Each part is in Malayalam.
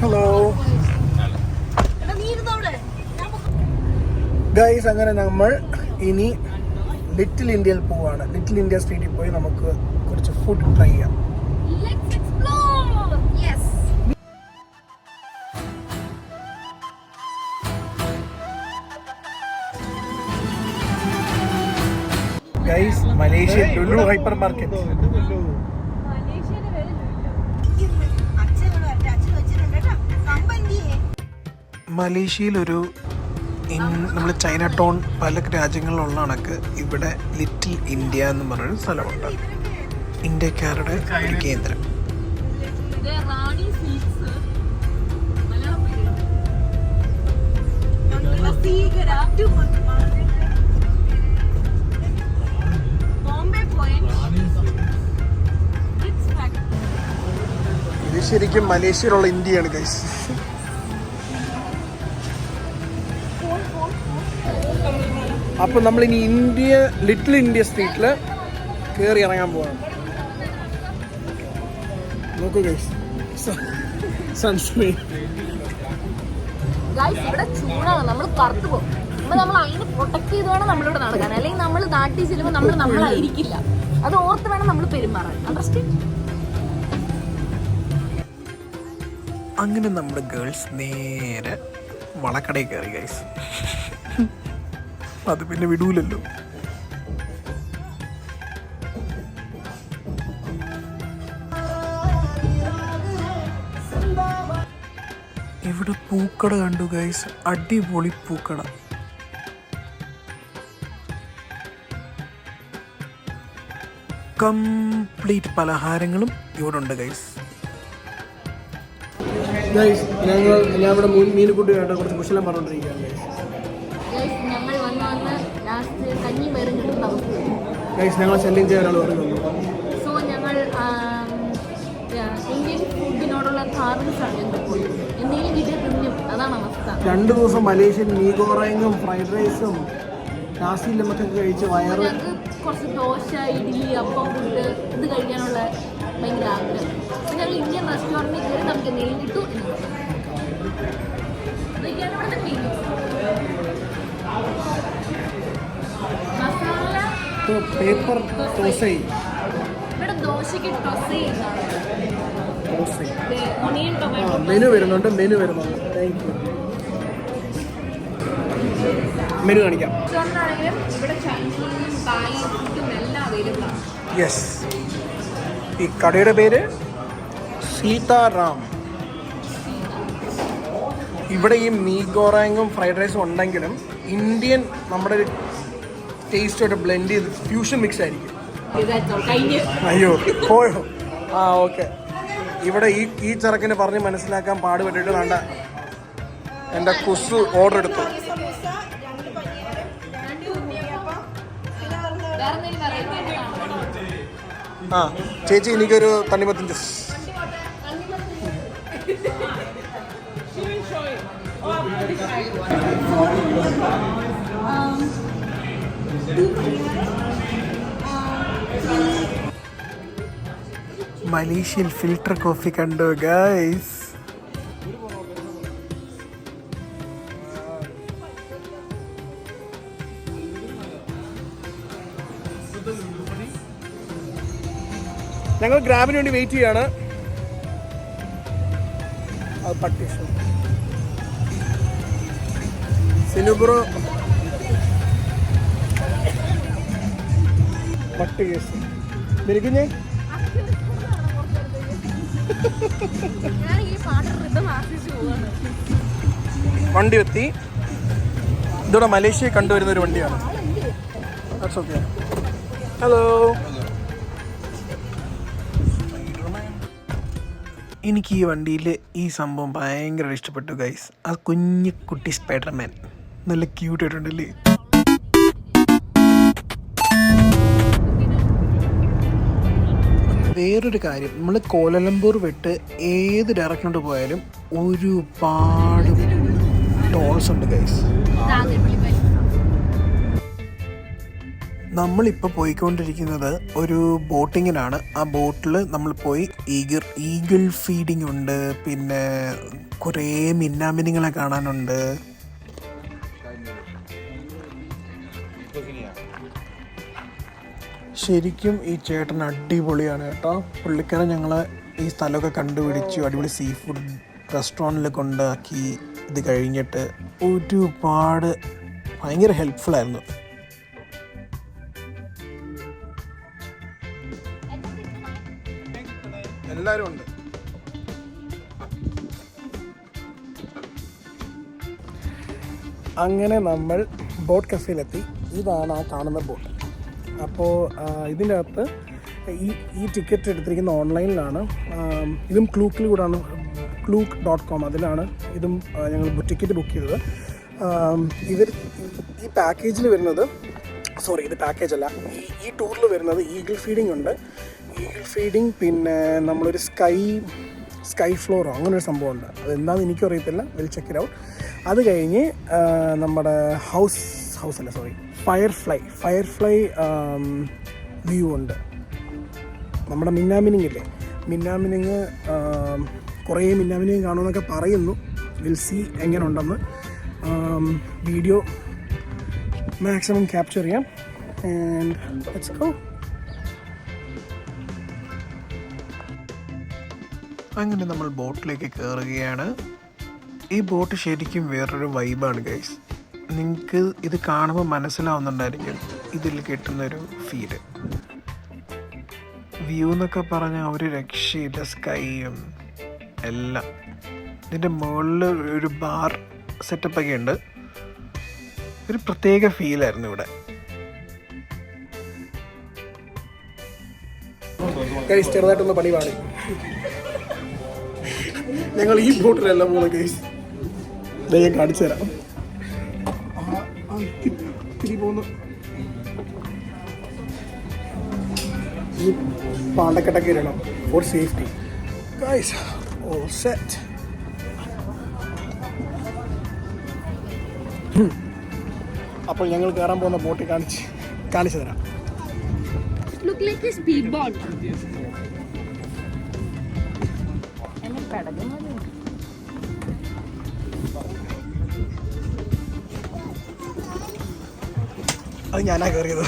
ഹലോ ഗൈസ് അങ്ങനെ നമ്മൾ ഇനി ലിറ്റിൽ ഇന്ത്യയിൽ പോവാണ്. ലിറ്റിൽ ഇന്ത്യ സ്ട്രീറ്റിൽ പോയി നമുക്ക് കുറച്ച് ഫുഡ് ട്രൈ ചെയ്യാം. Guys Malaysia Lulu hypermarket മലേഷ്യയിൽ ഒരു നമ്മൾ ചൈന ടൗൺ പല രാജ്യങ്ങളിലുള്ള കണക്ക് ഇവിടെ ലിറ്റിൽ ഇന്ത്യ എന്ന് പറഞ്ഞൊരു സ്ഥലമുണ്ട്. ഇന്ത്യക്കാരുടെ ഒരു കേന്ദ്രം. ഇത് ശരിക്കും മലേഷ്യയിലുള്ള ഇന്ത്യയാണ് ഗൈസ് അപ്പൊ നമ്മൾ ഇനി ഇന്ത്യ ലിറ്റിൽ ഇന്ത്യ സ്ട്രീറ്റിൽ കയറി ഇറങ്ങാൻ പോവാണ്. നോക്കൂ ഗൈസ് സൺസ്ക്രീൻ ഗൈസ് ഇവിടെ ചൂടാണ്. നമ്മൾ കറുത്തു പോകും. അപ്പൊ നമ്മൾ അതിന് പ്രൊട്ടക്ട് ചെയ്ത് വേണം നമ്മളിവിടെ നടക്കാൻ. അല്ലെങ്കിൽ നമ്മൾ നാട്ടിൽ ചെല്ലുമ്പോൾ നമ്മൾ നമ്മളായിരിക്കില്ല. അത് ഓർത്ത് വേണം നമ്മൾ പെരുമാറാൻ. അണ്ടർസ്റ്റാൻഡ് അങ്ങനെ നമ്മുടെ ഗേൾസ് നേരെ വളക്കടയിൽ കയറി ഗൈസ് അത് പിന്നെ വിടൂലല്ലോ. ഇവിടെ പൂക്കട കണ്ടു ഗൈസ് അടിപൊളി പൂക്കട. കംപ്ലീറ്റ് പലഹാരങ്ങളും ഇവിടെ ഉണ്ട് ഗൈസ് ഞങ്ങൾ ഞാൻ ഇവിടെ മീൻ മീനുകുട്ടിയായിട്ട് കുറച്ച് കുശലം പറഞ്ഞുകൊണ്ടിരിക്കുകയാണ് ഗൈസ് ഞങ്ങൾ ശല്യം ചെയ്യാനാണ് പറഞ്ഞു സോ ഞങ്ങൾ ഇന്ത്യൻ ഫുഡിനോടുള്ള ധാർമ്മികമാണ് ഞങ്ങൾ പോയി എന്തെങ്കിലും കിട്ടിയ തിന്നും അതാണ് അവസ്ഥ. രണ്ട് ദിവസം മലേഷ്യൻ മീഗോറയും ഫ്രൈഡ് റൈസും കാസി ലമക്കൊക്കെ കഴിച്ച് വയറ് ഞങ്ങൾക്ക് കുറച്ച് ദോശ ഇഡ്ഡലി അപ്പം ഫുഡ് ഇത് കഴിക്കാനുള്ള ഭയങ്കര ആഗ്രഹം. ഞങ്ങൾ ഇന്ത്യൻ റെസ്റ്റോറന്റിൽ കയറി നമുക്ക് എന്തെങ്കിലും കിട്ടും എന്ന് ഇതൊക്കെയാണ് ഇവിടുത്തെ menu pepper toss tomato menu വരുന്നുണ്ട് മെനു വരുന്നുണ്ട്. താങ്ക് യു മെനു കാണിക്കാം. യെസ് ഈ കടയുടെ പേര് സീതാറാം. ഇവിടെ ഈ മീ ഗോറാങ്ങും ഫ്രൈഡ് റൈസും ഉണ്ടെങ്കിലും ഇന്ത്യൻ നമ്മുടെ ടേസ്റ്റായിട്ട് ബ്ലെൻഡ് ചെയ്ത് ഫ്യൂഷൻ മിക്സ് ആയിരിക്കും. അയ്യോ പോയോ? ആ ഓക്കെ ഇവിടെ ഈ ഈ ചെറുക്കിന് പറഞ്ഞ് മനസ്സിലാക്കാൻ പാടുപെട്ടിട്ട് വേണ്ട. എന്റെ കുസ് ഓർഡർ എടുത്തു. ആ ചേച്ചി എനിക്കൊരു തണ്ണിമത്തൻ ജ്യൂസ് മലേഷ്യയിൽ ഫിൽട്ടർ കോഫി കണ്ടു ഗൈസ് ഞങ്ങൾ ഗ്രാബിന് വേണ്ടി വെയിറ്റ് ചെയ്യാണ്. സിനുബ്രോ പട്ടി കേസ്. നിനക്കുഞ്ഞേ വണ്ടി എത്തി ഇതോടെ മലേഷ്യ കണ്ടുവരുന്ന ഒരു വണ്ടിയാണ്. ഹലോ എനിക്ക് ഈ വണ്ടിയിൽ ഈ സംഭവം ഭയങ്കര ഇഷ്ടപ്പെട്ടു ഗൈസ് ആ കുഞ്ഞു കുട്ടി സ്പൈഡർമാൻ നല്ല ക്യൂട്ട് വേറൊരു കാര്യം. നമ്മൾ കോലലംപൂർ വിട്ട് ഏത് ഡയറക്ഷനോട്ട് പോയാലും ഒരുപാട് ടോൾസ് ഉണ്ട് ഗൈസ് നമ്മളിപ്പോൾ പോയിക്കൊണ്ടിരിക്കുന്നത് ഒരു ബോട്ടിങ്ങിനാണ് ആ ബോട്ടിൽ നമ്മൾ പോയി ഈഗിൾ ഈഗിൾ ഫീഡിംഗ് ഉണ്ട്. പിന്നെ കുറേ മിന്നാമിനിങ്ങളെ കാണാനുണ്ട്. ശരിക്കും ഈ ചേട്ടൻ അടിപൊളിയാണ് കേട്ടോ. പുള്ളിക്കാരൻ ഞങ്ങളെ ഈ സ്ഥലമൊക്കെ കണ്ടുപിടിച്ചു. അടിപൊളി സീ ഫുഡ് റെസ്റ്റോറന്റിൽ കൊണ്ടാക്കി ഇത് കഴിഞ്ഞിട്ട് ഒരുപാട് ഭയങ്കര ഹെൽപ്ഫുള്ളായിരുന്നു ആയിരുന്നു. എല്ലാവരും ഉണ്ട്. അങ്ങനെ നമ്മൾ ബോട്ട് കഫേയിലെത്തി. ഇതാണ് ആ കാണുന്ന ബോട്ട്. അപ്പോൾ ഇതിന്റെ അകത്ത് ഈ ഈ ടിക്കറ്റ് എടുത്തിരിക്കുന്ന ഓൺലൈനിലാണ്. ഇതും ക്ലൂക്കിൽ കൂടാണ് ക്ലൂക്ക് ഡോട്ട് കോം അതിലാണ് ഇതും ഞങ്ങൾ ടിക്കറ്റ് ബുക്ക് ചെയ്തത്. ഇവർ ഈ പാക്കേജിൽ വരുന്നത് സോറി ഇത് പാക്കേജ് അല്ല. ഈ ഈ ടൂറിൽ വരുന്നത് ഈഗിൾ ഫീഡിംഗ് ഉണ്ട്. ഈഗിൾ ഫീഡിംഗ് പിന്നെ നമ്മളൊരു സ്കൈ സ്കൈ ഫ്ലോറോ അങ്ങനെ ഒരു സംഭവമുണ്ട്. അതെന്താണെന്ന് എനിക്കും അറിയത്തില്ല വിൽ ചെക്ക് ഇറ്റ് ഔട്ട് അത് കഴിഞ്ഞ് നമ്മുടെ ഹൗസ് ഹൗസ് അല്ല സോറി ഫയർഫ്ലൈ ഫയർഫ്ലൈ വ്യൂ ഉണ്ട്. നമ്മുടെ മിന്നാമിനിങ് ഇല്ലേ മിന്നാമിനിങ് കുറേ മിന്നാമിനിങ് കാണുമെന്നൊക്കെ പറയുന്നു. വിൽ സി എങ്ങനെ ഉണ്ടെന്ന് വീഡിയോ മാക്സിമം ക്യാപ്ചർ ചെയ്യാം. ആൻഡ് അങ്ങനെ നമ്മൾ ബോട്ടിലേക്ക് കയറുകയാണ് ഈ ബോട്ട് ശരിക്കും വേറൊരു വൈബാണ് ഗൈസ് നിങ്ങൾക്ക് ഇത് കാണുമ്പോൾ മനസ്സിലാവുന്നുണ്ടായിരിക്കും ഇതിൽ കിട്ടുന്നൊരു ഫീൽ വ്യൂ എന്നൊക്കെ പറഞ്ഞാൽ ഒരു രക്ഷയില്ല സ്കൈയും എല്ലാം. ഇതിന്റെ മുകളിൽ ഒരു ബാർ സെറ്റപ്പൊക്കെ ഉണ്ട്. ഒരു പ്രത്യേക ഫീലായിരുന്നു ഇവിടെ. ഞങ്ങൾ ഈ ബോട്ടിലല്ല പോകുന്നത് കേസ് ഞാൻ കാണിച്ചു തിരി. പോകുന്നു. ഈ പാണ്ടക്കെട്ടൊക്കെ ഇടണം. ഫോർ സേഫ്റ്റി ഗൈസ് ഓ സെറ്റ് അപ്പോൾ ഞങ്ങൾ കയറാൻ പോകുന്ന ബോട്ടിൽ കാണിച്ച് കാണിച്ചു തരാം. ലുക്ക് ലൈക്ക് എ സ്പീഡ് അത് ഞാനാ കയറിയത്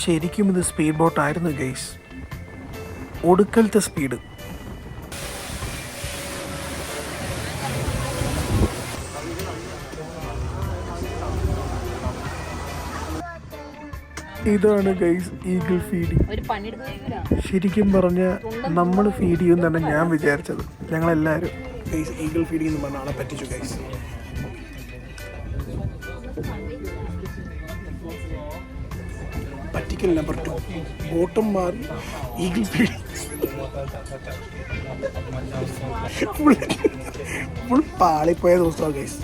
ശരിക്കും ഇത് സ്പീഡ് ബോട്ടായിരുന്നു ഗൈസ് ഒടുക്കലത്തെ സ്പീഡ് ഇതാണ് ഗൈസ് ഈഗിൾ ഫീഡിങ് ശരിക്കും പറഞ്ഞ നമ്മൾ ഫീഡ് ചെയ്യും തന്നെ ഞാൻ വിചാരിച്ചത്. ഞങ്ങളെല്ലാവരും ഗൈസ് ഈഗിൾ ഫീഡിങ് എന്ന് പറഞ്ഞ ആളെ പറ്റിച്ചു ഗൈസ് പറ്റിക്കൽ നമ്പർ ടു ബോട്ടം മാറി ഈഗിൾ ഫീഡിംഗ് ഫുൾ പാളിപ്പോയ ദിവസമാണ് ഗൈസ്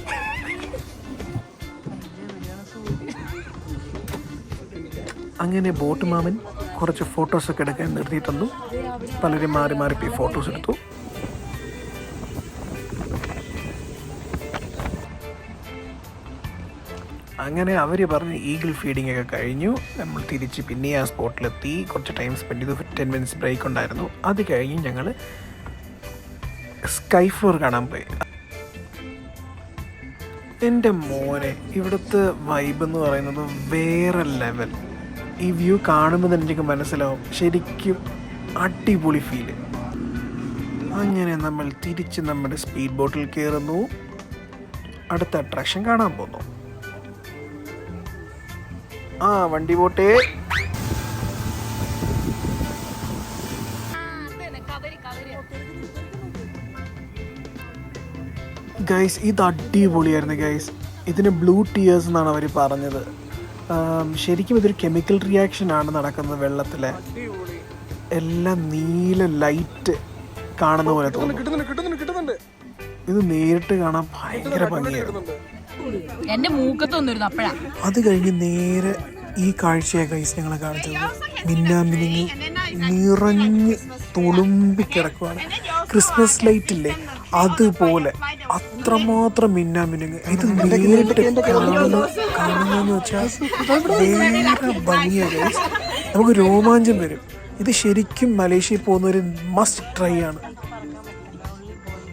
അങ്ങനെ ബോട്ട് മാമൻ കുറച്ച് ഫോട്ടോസൊക്കെ എടുക്കാൻ നിർത്തിയിട്ടുണ്ടു. പലരും മാറി മാറി പോയി ഫോട്ടോസ് എടുത്തു. അങ്ങനെ അവർ പറഞ്ഞ് ഈഗിൾ ഫീഡിംഗ് ഒക്കെ കഴിഞ്ഞു. നമ്മൾ തിരിച്ച് പിന്നെ ആ സ്പോട്ടിലെത്തി കുറച്ച് ടൈം സ്പെൻഡ് ചെയ്തു. ടെൻ മിനിറ്റ്സ് ബ്രേക്ക് ഉണ്ടായിരുന്നു. അത് കഴിഞ്ഞ് ഞങ്ങൾ സ്കൈ ഫ്ലോർ കാണാൻ പോയി. എന്റെ മോനെ ഇവിടുത്തെ വൈബ് എന്ന് പറയുന്നത് വേറെ ലെവൽ ഈ വ്യൂ കാണുമ്പോൾ തന്നെ എനിക്ക് മനസ്സിലാവും. ശരിക്കും അടിപൊളി ഫീൽ അങ്ങനെ നമ്മൾ തിരിച്ച് നമ്മുടെ സ്പീഡ് ബോട്ടിൽ കയറുന്നു അടുത്ത അട്രാക്ഷൻ കാണാൻ പോകുന്നു. ആ വണ്ടി പോട്ടേ ഗൈസ് ഇത് അടിപൊളിയായിരുന്നു ഗൈസ് ഇതിന് ബ്ലൂ ടിയേഴ്സ് എന്നാണ് അവർ പറഞ്ഞത്. ശരിക്കും ഇതൊരു കെമിക്കൽ റിയാക്ഷൻ ആണ് നടക്കുന്നത് വെള്ളത്തിലെ. എല്ലാം നീല ലൈറ്റ് കാണുന്ന പോലെ തോന്നുന്നു ഇത് നേരിട്ട് കാണാൻ ഭയങ്കര ഭംഗിയായിരുന്നു എന്റെ മൂക്കത്തൊന്നിരുന്നു അപ്പഴാ. അത് കഴിഞ്ഞ് നേരെ ഈ കാഴ്ചയൊക്കെ ഗൈസ് ഞങ്ങളെ കാണിച്ചത്. മിന്നാമിനിങ്ങി നിറഞ്ഞ് തുളുമ്പിക്കിടക്കുവാണ്. ക്രിസ്മസ് ലൈറ്റ് ഇല്ലേ? അതുപോലെ അത്രമാത്രം മിന്നാമിനുങ്ങ്. ഇത് നേരിട്ട് കാണുന്ന കാണുന്നതെന്ന് വെച്ചാൽ വേറെ ഭംഗിയാണ്. നമുക്ക് രോമാഞ്ചം വരും. ഇത് ശരിക്കും മലേഷ്യയിൽ പോകുന്ന ഒരു മസ്റ്റ് ട്രൈ ആണ്.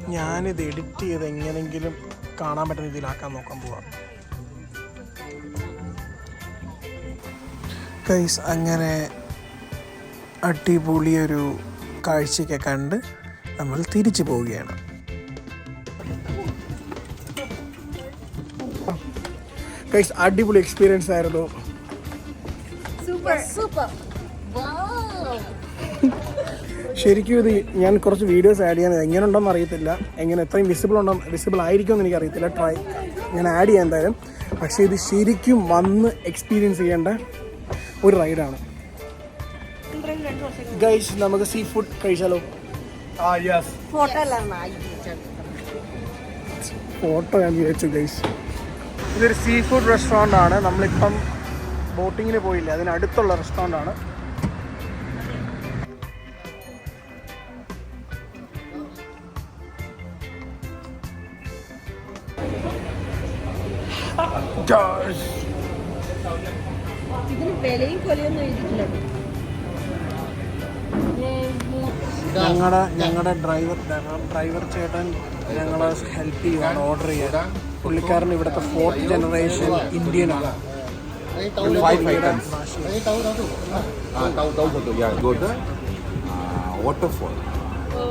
ഞാനിത് എഡിറ്റ് ചെയ്ത് എങ്ങനെങ്കിലും കാണാൻ പറ്റുന്ന രീതിയിലാക്കാൻ നോക്കാൻ പോവാം. കൈസ് അങ്ങനെ അടിപൊളിയൊരു കാഴ്ചയൊക്കെ കണ്ട് നമ്മൾ തിരിച്ചു പോവുകയാണ്. ഗൈസ് അടിപൊളി എക്സ്പീരിയൻസ് ആയിരുന്നു. സൂപ്പർ സൂപ്പർ ശരിക്കും ഇത് ഞാൻ കുറച്ച് വീഡിയോസ് ആഡ് ചെയ്യാൻ എങ്ങനെ ഉണ്ടെന്ന് അറിയത്തില്ല. എങ്ങനെ എത്രയും വിസിബിൾ ഉണ്ടോ വിസിബിൾ ആയിരിക്കുമെന്ന് എനിക്ക് എനിക്കറിയത്തില്ല. ട്രൈ ഞാൻ ആഡ് ചെയ്യാൻ എന്തായാലും. പക്ഷേ ഇത് ശരിക്കും വന്ന് എക്സ്പീരിയൻസ് ചെയ്യേണ്ട ഒരു റൈഡാണ് ഗൈസ് നമുക്ക് സീ ഫുഡ് കഴിച്ചാലോ ഫോട്ടോ ഞാൻ വിചാരിച്ചു ഗൈസ് ഇതൊരു സീ ഫുഡ് റെസ്റ്റോറന്റ് ആണ്. നമ്മളിപ്പം ബോട്ടിങ്ങിന് പോയില്ല അതിനടുത്തുള്ള റെസ്റ്റോറന്റ് ആണ്. Gosh. ഇതിന് വിലയും കൊലയൊന്നും എഴുതിയിട്ടില്ല. ഞങ്ങളുടെ ഞങ്ങളുടെ ഡ്രൈവർ ഡ്രൈവർ ചേട്ടൻ ഞങ്ങളെ ഹെൽപ്പ് ചെയ്യുവാണ് ഓർഡർ ചെയ്യാൻ പുള്ളിക്കാരൻ ഇവിടുത്തെ ഫോർത്ത് ജനറേഷൻ ഇന്ത്യനാണ് five items. Ah, tahu tahu satu yang golden. Ah, waterfall.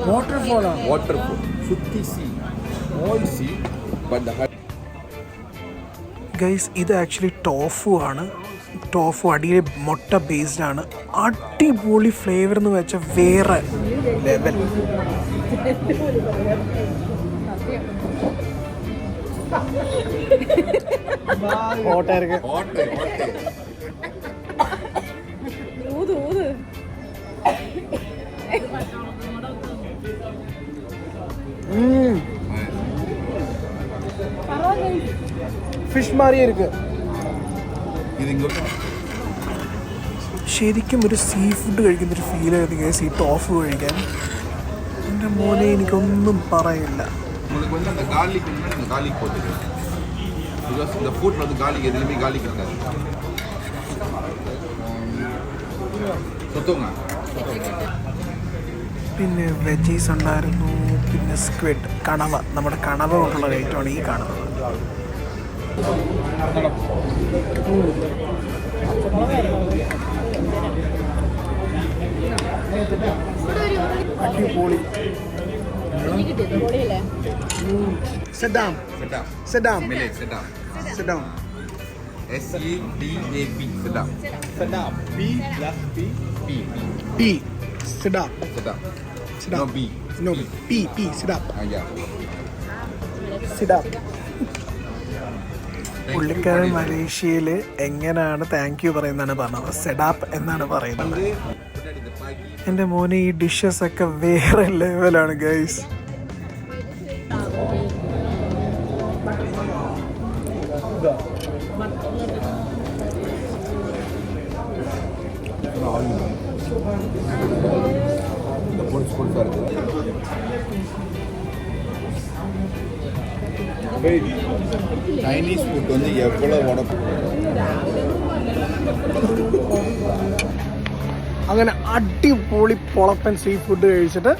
വാട്ടർഫോളാണ് Waterfall. Sutti sea. Small sea, but the height. Guys ഇത് ആക്ച്വലി ടോഫു ആണ് ടോഫു അടിയിലെ മുട്ട ബേസ്ഡ് ആണ് അടിപൊളി ഫ്ലേവർ എന്ന് വെച്ചാൽ വേറെ ലെവൽ ഓട്ടാർക്ക് Hot, hot. ഊത് ഊത് ഫിഷ് മാറിയ ഇരിക്ക് ഇത് ഇങ്ങോട്ട് ശരിക്കും ഒരു സീ ഫുഡ് കഴിക്കുന്ന ഒരു ഫീൽ ആയിരുന്നു ഗൈസ് ഈ ടോഫ് കഴിക്കാൻ എൻ്റെ മോനെ എനിക്കൊന്നും പറയില്ല உங்களுக்கு வந்து அந்த பிகாஸ் இந்த ஃபுட் வந்து garlic எதுலையுமே garlic இருக்காது சொத்தோங்க പിന്നെ വെജീസ് ഉണ്ടായിരുന്നു പിന്നെ സ്ക്വിഡ് കണവ നമ്മുടെ കണവ കൊണ്ടുള്ള ഐറ്റമാണ് ഈ കാണുന്നത് അടിപൊളി പൊടിയല്ലേ സെഡാം sedap സെഡാം Sit down. S E D A P. Sit down. Sit down. B plus P. P. P. Sit down. Sit down. Sit down. No B. No B. P. P. Sit up. Ah, yeah. Sit up. പുള്ളിക്കാരൻ മലേഷ്യയിൽ എങ്ങനെയാണ് താങ്ക് യു പറയുന്നതാണ് പറഞ്ഞത് സെഡാപ്പ് എന്നാണ് പറയുന്നത് എന്റെ മോനെ ഈ ഡിഷസ് ഒക്കെ വേറെ ലെവലാണ് ഗൈസ് பொடிச்சு பொடிச்சா இருக்குது சைனீஸ் ஃபுட் வந்து எவ்வளோ உடம்பு അങ്ങനെ അടിപൊളി പൊളപ്പൻ സീ ഫുഡ് കഴിച്ചിട്ട്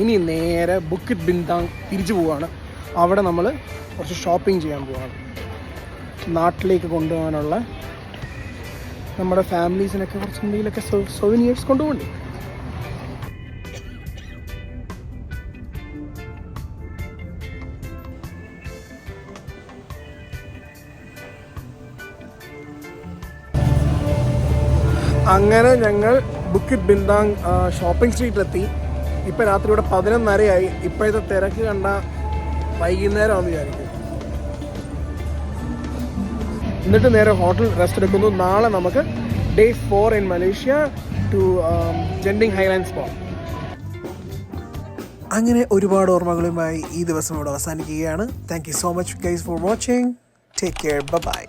ഇനി നേരെ ബുക്കിറ്റ് ബിന്താങ് തിരിച്ചു പോവാണ് അവിടെ നമ്മൾ കുറച്ച് ഷോപ്പിംഗ് ചെയ്യാൻ പോവാണ് നാട്ടിലേക്ക് കൊണ്ടുപോകാനുള്ള നമ്മുടെ ഫാമിലീസിനൊക്കെ കുറച്ച് എന്തെങ്കിലുമൊക്കെ സൊവിനിയേഴ്സ് കൊണ്ടുപോകണ്ടേ അങ്ങനെ ഞങ്ങൾ ബുക്കിറ്റ് ബിന്ദാങ് ഷോപ്പിംഗ് സ്ട്രീറ്റിലെത്തി ഇപ്പം രാത്രി ഇവിടെ പതിനൊന്നരയായി. ഇപ്പോഴത്തെ തിരക്ക് കണ്ട വൈകുന്നേരം വിചാരിക്കും എന്നിട്ട് നേരെ ഹോട്ടൽ റെസ്റ്റ് എടുക്കുന്നു. നാളെ നമുക്ക് day four in Malaysia to Genting Highlands പോകാം. അങ്ങനെ ഒരുപാട് ഓർമ്മകളുമായി ഈ ദിവസം ഇവിടെ അവസാനിക്കുകയാണ്. Thank you so much guys for watching take care bye